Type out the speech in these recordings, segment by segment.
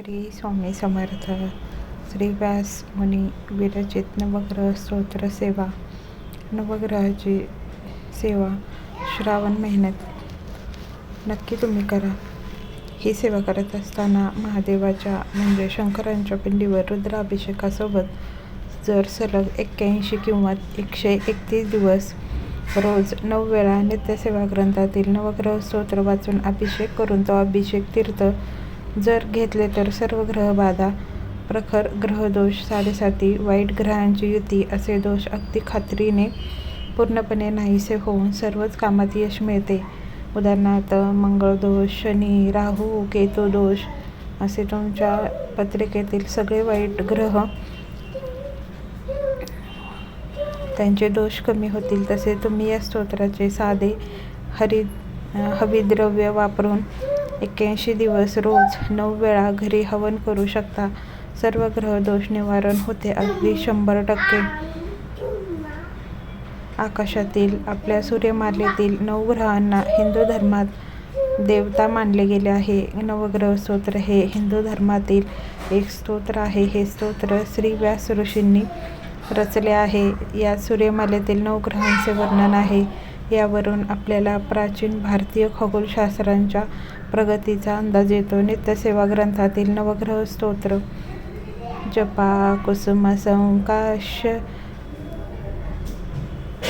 श्री स्वामी समर्थ श्री व्यास मुनी विरचित नवग्रह स्तोत्र सेवा नवग्रहाची सेवा श्रावण महिन्यात. नक्की तुम्ही करा. ही सेवा करत असताना महादेवाच्या म्हणजे शंकरांच्या पिंडीवर रुद्राभिषेकासोबत जर सलग एक्क्याऐंशी किंवा एकशे एकतीस दिवस रोज नऊ वेळा नित्यसेवा ग्रंथातील नवग्रह स्तोत्र वाचून अभिषेक करून तो अभिषेक तीर्थ जर घेतले तर सर्व ग्रहबाधा प्रखर ग्रहदोष साडेसाती वाईट ग्रहांची युती असे दोष अगदी खात्रीने पूर्णपणे नाहीसे होऊन सर्वच कामात यश मिळते. उदाहरणार्थ मंगळ दोष शनी राहू केतू दोष असे तुमच्या पत्रिकेतील सगळे वाईट ग्रह त्यांचे दोष कमी होतील तसे तुम्ही या स्तोत्राचे साधे हरि हविद्रव्य वापरून एक्क्याऐंशी दिवस रोज नऊ वेळा घरी हवन करू शकता. सर्व ग्रह दोष निवारण होते अगदी शंभर टक्के. आकाशातील आपल्या सूर्यमालेतील नऊ ग्रहांना हिंदू धर्मात देवता मानले गेले आहे. नवग्रह स्तोत्र हे हिंदू धर्मातील एक स्तोत्र आहे. हे स्तोत्र श्री व्यास ऋषींनी रचले आहे. या सूर्यमालेतील नऊ ग्रहांचे वर्णन आहे. यावरून आपल्याला प्राचीन भारतीय खगोलशास्त्रांच्या प्रगतीचा अंदाज येतो. नित्यसेवा ग्रंथातील नवग्रह स्तोत्र जपा कुसुम संकाश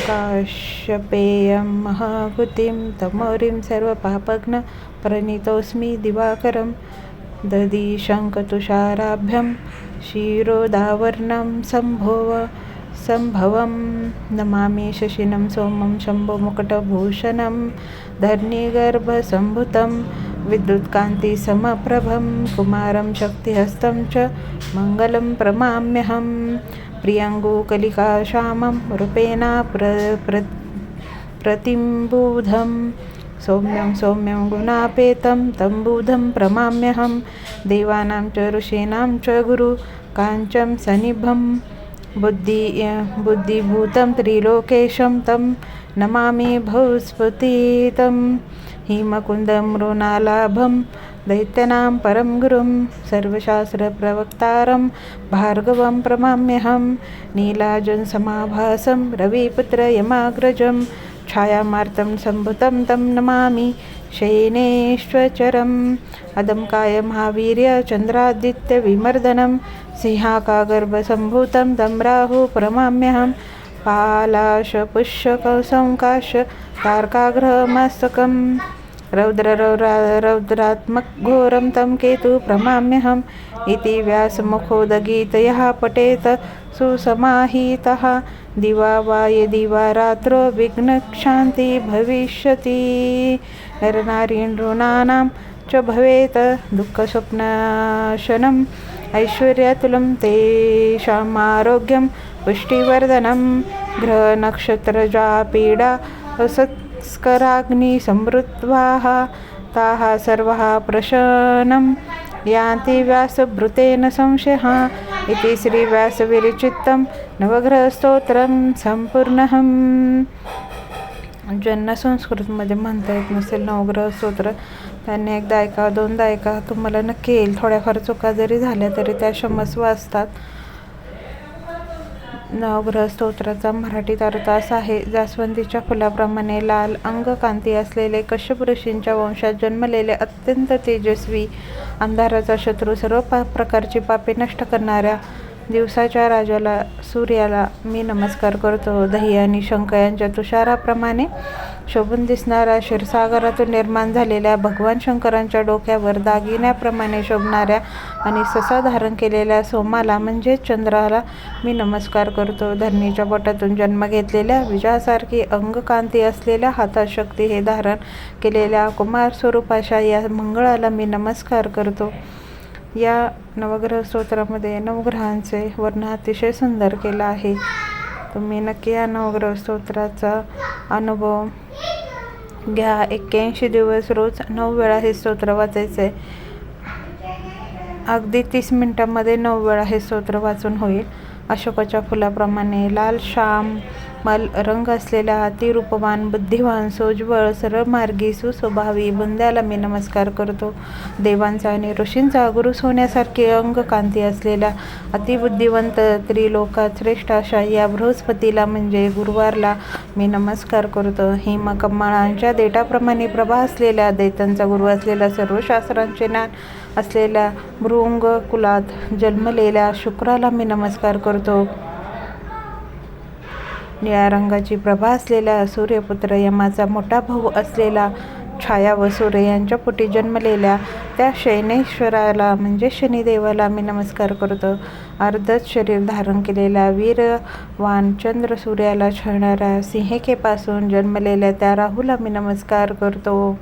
काश्यपेयं महाभूतिं तमोरीं सर्वपापघ्न प्रणीतोऽस्मि दिवाकरं दधीशङ्खतुषाराभ्यं क्षीरोदावर्णं सम्भोव सम्भवं नमामि शशिनं सोमं शम्भुमुकुटभूषणं धरणीगर्भसम्भुतं विद्युत्कान्तिसमप्रभं कुमारं शक्तिहस्तं च मङ्गलं प्रमाम्यहं प्रियङ्गुकलिकाश्यामं रूपेणा प्र प्र प्रतिम्बुधं सौम्यं सौम्यं गुणापेतं तं बुधं प्रमाम्यहं देवानां च ऋषीणां च गुरु काञ्चं सनिभं बुद्धि बुद्धिभूतं त्रिलोकेशं तं नमामि भौस्फुटितं हिमकुन्दं मृणालाभं दैत्यनां परं गुरुं सर्वशास्त्रप्रवक्तारं भार्गवं प्रमाम्यहं नीलाजनसमाभासं रविपुत्रयमाग्रजं छायामार्तं सम्भुतं तं नमामि शयनेश्वचरम्। अदम्काय महावीर्यचन्द्रादित्यविमर्दनं सिंहाकागर्भसम्भूतं तं राहु प्रमाम्यहं पालाशपुष्यकसंकाश तारकाग्रहमस्तकं रौद्ररौरा रौद्रात्मघोरं तं केतु प्रमाम्यहम् इति व्यासमुखोदगीतयः पठेत सुसमाहितः। दिवा वा यदि वा रात्रौ विघ्नक्षान्ति भविष्यति। नरनारीणृणानां च भवेत् दुःखस्वप्नाशनम्। ऐश्वर्यातुलं तेषाम् आरोग्यं पुष्टिवर्धनं ग्रहनक्षत्रजा पीडा असत्स्कराग्निसमृद्धाः ताः सर्वाः प्रशनं यान्ति व्यासभृतेन संशयः इति श्रीव्यासविरचितं नवग्रहस्तोत्रं संपूर्णहम् ज्यांना संस्कृतमध्ये म्हणता येत नसेल नवग्रह स्तोत्र त्यांनी एकदा ऐका दोनदा ऐका तुम्हाला नक्की येईल. थोड्याफार चुका जरी झाल्या तरी त्या क्षमस्व असतात. नवग्रह स्तोत्राचा मराठीत अर्थ असा आहे जास्वंदीच्या फुलाप्रमाणे लाल अंगकांती असलेले कश्यप ऋषींच्या वंशात जन्मलेले अत्यंत तेजस्वी अंधाराचा शत्रू सर्व पा प्रकारची पापे नष्ट करणाऱ्या दिवसाच्या राजाला सूर्याला मी नमस्कार करतो. दही आणि शंख यांच्या तुषाराप्रमाणे शोभून दिसणाऱ्या क्षीरसागरातून निर्माण झालेल्या भगवान शंकरांच्या डोक्यावर दागिन्याप्रमाणे शोभणाऱ्या आणि ससा धारण केलेल्या सोमाला म्हणजेच चंद्राला मी नमस्कार करतो. धरणीच्या पोटातून जन्म घेतलेल्या विजयासारखी अंगकांती असलेल्या हातात शक्ती हे धारण केलेल्या कुमार स्वरूपाशा या मंगळाला मी नमस्कार करतो. या नवग्रह स्तोत्रामध्ये नवग्रहांचे वर्ण अतिशय सुंदर केलं आहे. तुम्ही नक्की या नवग्रह स्तोत्राचा अनुभव घ्या. एक्क्याऐंशी दिवस रोज नऊ वेळा हे स्तोत्र वाचायचं. आहे अगदी तीस मिनटामध्ये नऊ वेळा हे स्तोत्र वाचून होईल. अशोकाच्या फुलाप्रमाणे लाल श्याम मल रंग असलेला अतिरूपवान बुद्धिवान सोज्वळ सरळमार्गी सुस्वभावी बुंद्याला मी नमस्कार करतो. देवांचा आणि ऋषींचा गुरु सोन्यासारखी अंगकांती असलेल्या अतिबुद्धिवंत त्रिलोकात श्रेष्ठ अशा या बृहस्पतीला म्हणजे गुरुवारला मी नमस्कार करतो. हिमकमळांच्या देटाप्रमाणे प्रभा असलेल्या दैतांचा गुरु असलेला सर्व शास्त्रांचे ज्ञान असलेल्या भृंग कुलात जन्मलेल्या शुक्राला मी नमस्कार करतो. निळ्या रंगाची प्रभा असलेला सूर्यपुत्र यमाचा मोठा भाऊ असलेला छाया व सूर्य यांच्या पोटी जन्मलेल्या त्या शैनेश्वराला म्हणजे शनिदेवाला मी नमस्कार करतो. अर्धच शरीर धारण केलेल्या वीरवान चंद्र सूर्याला छळणाऱ्या सिंहिकेपासून जन्मलेल्या त्या राहूला मी नमस्कार करतो.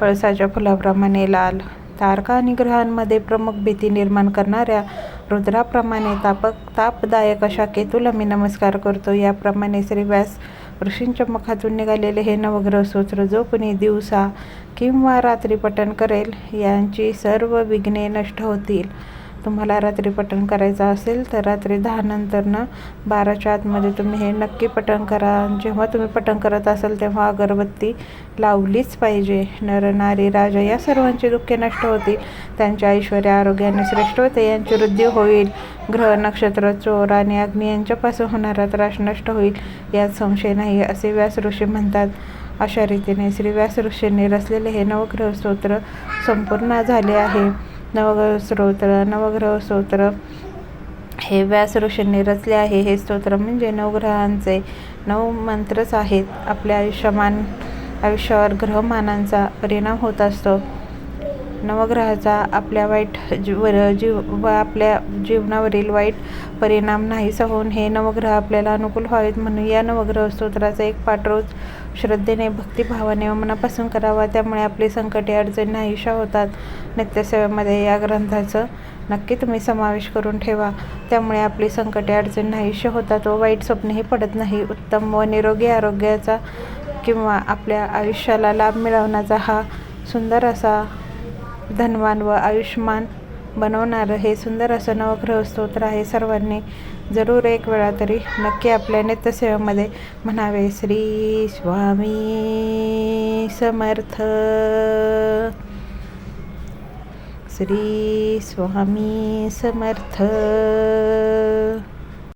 पळसाच्या फुलाप्रमाणे लाल तारका आणि ग्रहांमध्ये प्रमुख भीती निर्माण करणाऱ्या रुद्राप्रमाणे तापक तापदायक अशा केतूला मी नमस्कार करतो. याप्रमाणे श्री व्यास ऋषींच्या मुखातून निघालेले हे नवग्रह सूत्र जो कोणी दिवसा किंवा रात्री पठण करेल. यांची सर्व विघ्ने नष्ट होतील. तुम्हाला रात्री पठण करायचं असेल तर रात्री दहानंतरनं बाराच्या आतमध्ये तुम्ही हे नक्की पठण करा. जेव्हा तुम्ही पठण करत असाल तेव्हा अगरबत्ती लावलीच पाहिजे. नर नारी राजा या सर्वांची दुःखे नष्ट होतील. त्यांच्या ऐश्वर आरोग्याने श्रेष्ठ होते यांची वृद्धी होईल. ग्रह नक्षत्र चोर आणि अग्नी यांच्यापासून होणारा त्रास नष्ट होईल. यात संशय नाही असे व्यास ऋषी म्हणतात. अशा रीतीने श्री व्यास ऋषींनी रचलेले हे नवग्रह स्तोत्र संपूर्ण झाले आहे. नवग्रह स्तोत्र नवग्रह स्तोत्र. हे व्यास ऋषींनी रचले आहे. हे स्तोत्र म्हणजे नवग्रहांचे नऊ मंत्रच आहेत. आपल्या आयुष्यमान आयुष्यावर ग्रहमानांचा परिणाम होत असतो. नवग्रहाचा आपल्या वाईट जीव जीव व आपल्या जीवनावरील वाईट परिणाम नाहीसा होऊन हे नवग्रह आपल्याला अनुकूल व्हावेत म्हणून या नवग्रह स्तोत्राचा एक पाठ रोज श्रद्धेने भक्तिभावाने व मनापासून करावा. त्यामुळे आपली संकटे अडचणी नाहीशा होतात. नित्यसेवेमध्ये या ग्रंथाचं नक्की तुम्ही समावेश करून ठेवा. त्यामुळे आपली संकटे अडचणी नाहीशे होतात व वाईट स्वप्नही पडत नाही. उत्तम व निरोगी आरोग्याचा किंवा आपल्या आयुष्याला लाभ मिळवण्याचा हा सुंदर असा धनवान व आयुष्मान बनवणारं हे सुंदर असं नवग्रह स्तोत्र आहे सर्वांनी. जरूर एक वेळा तरी नक्की आपल्या नित्यसेवेमध्ये म्हणावे श्री स्वामी समर्थ. श्री स्वामी समर्थ.